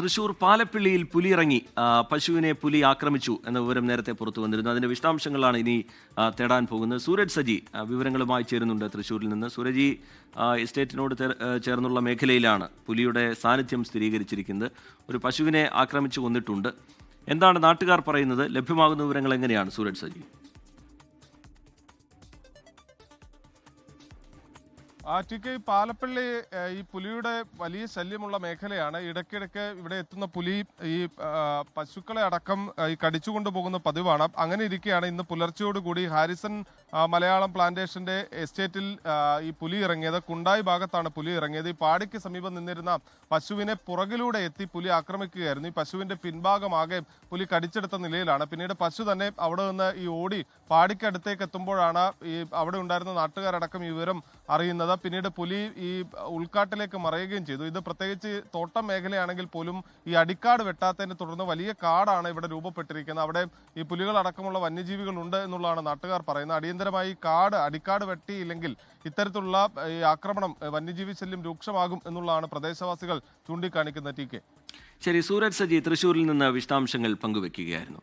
തൃശൂർ പാലപ്പിള്ളിയിൽ പുലി ഇറങ്ങി പശുവിനെ പുലി ആക്രമിച്ചു എന്ന വിവരം നേരത്തെ പുറത്തു വന്നിരുന്നു. അതിന്റെ വിശദാംശങ്ങളാണ് ഇനി തേടാൻ പോകുന്നത്. സൂരജ് സജി വിവരങ്ങളുമായി ചേരുന്നുണ്ട് തൃശൂരിൽ നിന്ന്. സൂരജി ഈ എസ്റ്റേറ്റിനോട് ചേർന്നുള്ള മേഖലയിലാണ് പുലിയുടെ സാന്നിധ്യം സ്ഥിരീകരിച്ചിരിക്കുന്നത്. ഒരു പശുവിനെ ആക്രമിച്ചു കൊന്നിട്ടുണ്ട്. എന്താണ് നാട്ടുകാർ പറയുന്നത്? ലഭ്യമാകുന്ന വിവരങ്ങൾ എങ്ങനെയാണ്? സൂരജ് സജി. ആ ടി കെ ഈ പാലപ്പള്ളി ഈ പുലിയുടെ വലിയ ശല്യമുള്ള മേഖലയാണ്. ഇടയ്ക്കിടയ്ക്ക് ഇവിടെ എത്തുന്ന പുലി ഈ പശുക്കളെ അടക്കം ഈ കടിച്ചുകൊണ്ട് പോകുന്ന പതിവാണ്. അങ്ങനെ ഇരിക്കുകയാണ്. ഇന്ന് പുലർച്ചെയോടുകൂടി ഹാരിസൺ മലയാളം പ്ലാന്റേഷന്റെ എസ്റ്റേറ്റിൽ ഈ പുലി ഇറങ്ങിയത്. കുണ്ടായി ഭാഗത്താണ് പുലി ഇറങ്ങിയത്. ഈ പാടിക്ക് സമീപം നിന്നിരുന്ന പശുവിനെ പുറകിലൂടെ എത്തി പുലി ആക്രമിക്കുകയായിരുന്നു. ഈ പശുവിന്റെ പിൻഭാഗമാകെ പുലി കടിച്ചെടുത്ത നിലയിലാണ്. പിന്നീട് പശു തന്നെ അവിടെ നിന്ന് ഈ ഓടി പാടിക്കടുത്തേക്ക് എത്തുമ്പോഴാണ് ഈ അവിടെ ഉണ്ടായിരുന്ന നാട്ടുകാരടക്കം ഈ വിവരം അറിയുന്നത്. പിന്നീട് പുലി ഈ ഉൾക്കാട്ടിലേക്ക് മറയുകയും ചെയ്തു. ഇത് പ്രത്യേകിച്ച് തോട്ടം മേഖലയാണെങ്കിൽ പോലും ഈ അടിക്കാട് വെട്ടാത്തതിനെ തുടർന്ന് വലിയ കാടാണ് ഇവിടെ രൂപപ്പെട്ടിരിക്കുന്നത്. അവിടെ ഈ പുലികൾ അടക്കമുള്ള വന്യജീവികൾ ഉണ്ട് എന്നുള്ളതാണ് നാട്ടുകാർ പറയുന്നത്. അടിയന്തരമായി കാട് അടിക്കാട് വെട്ടിയില്ലെങ്കിൽ ഇത്തരത്തിലുള്ള ഈ ആക്രമണം വന്യജീവി ശല്യം രൂക്ഷമാകും എന്നുള്ളതാണ് പ്രദേശവാസികൾ ചൂണ്ടിക്കാണിക്കുന്ന ടി കെ. ശരി സൂരജ് സജി തൃശൂരിൽ നിന്ന് വിശദാംശങ്ങൾ പങ്കുവെക്കുകയായിരുന്നു.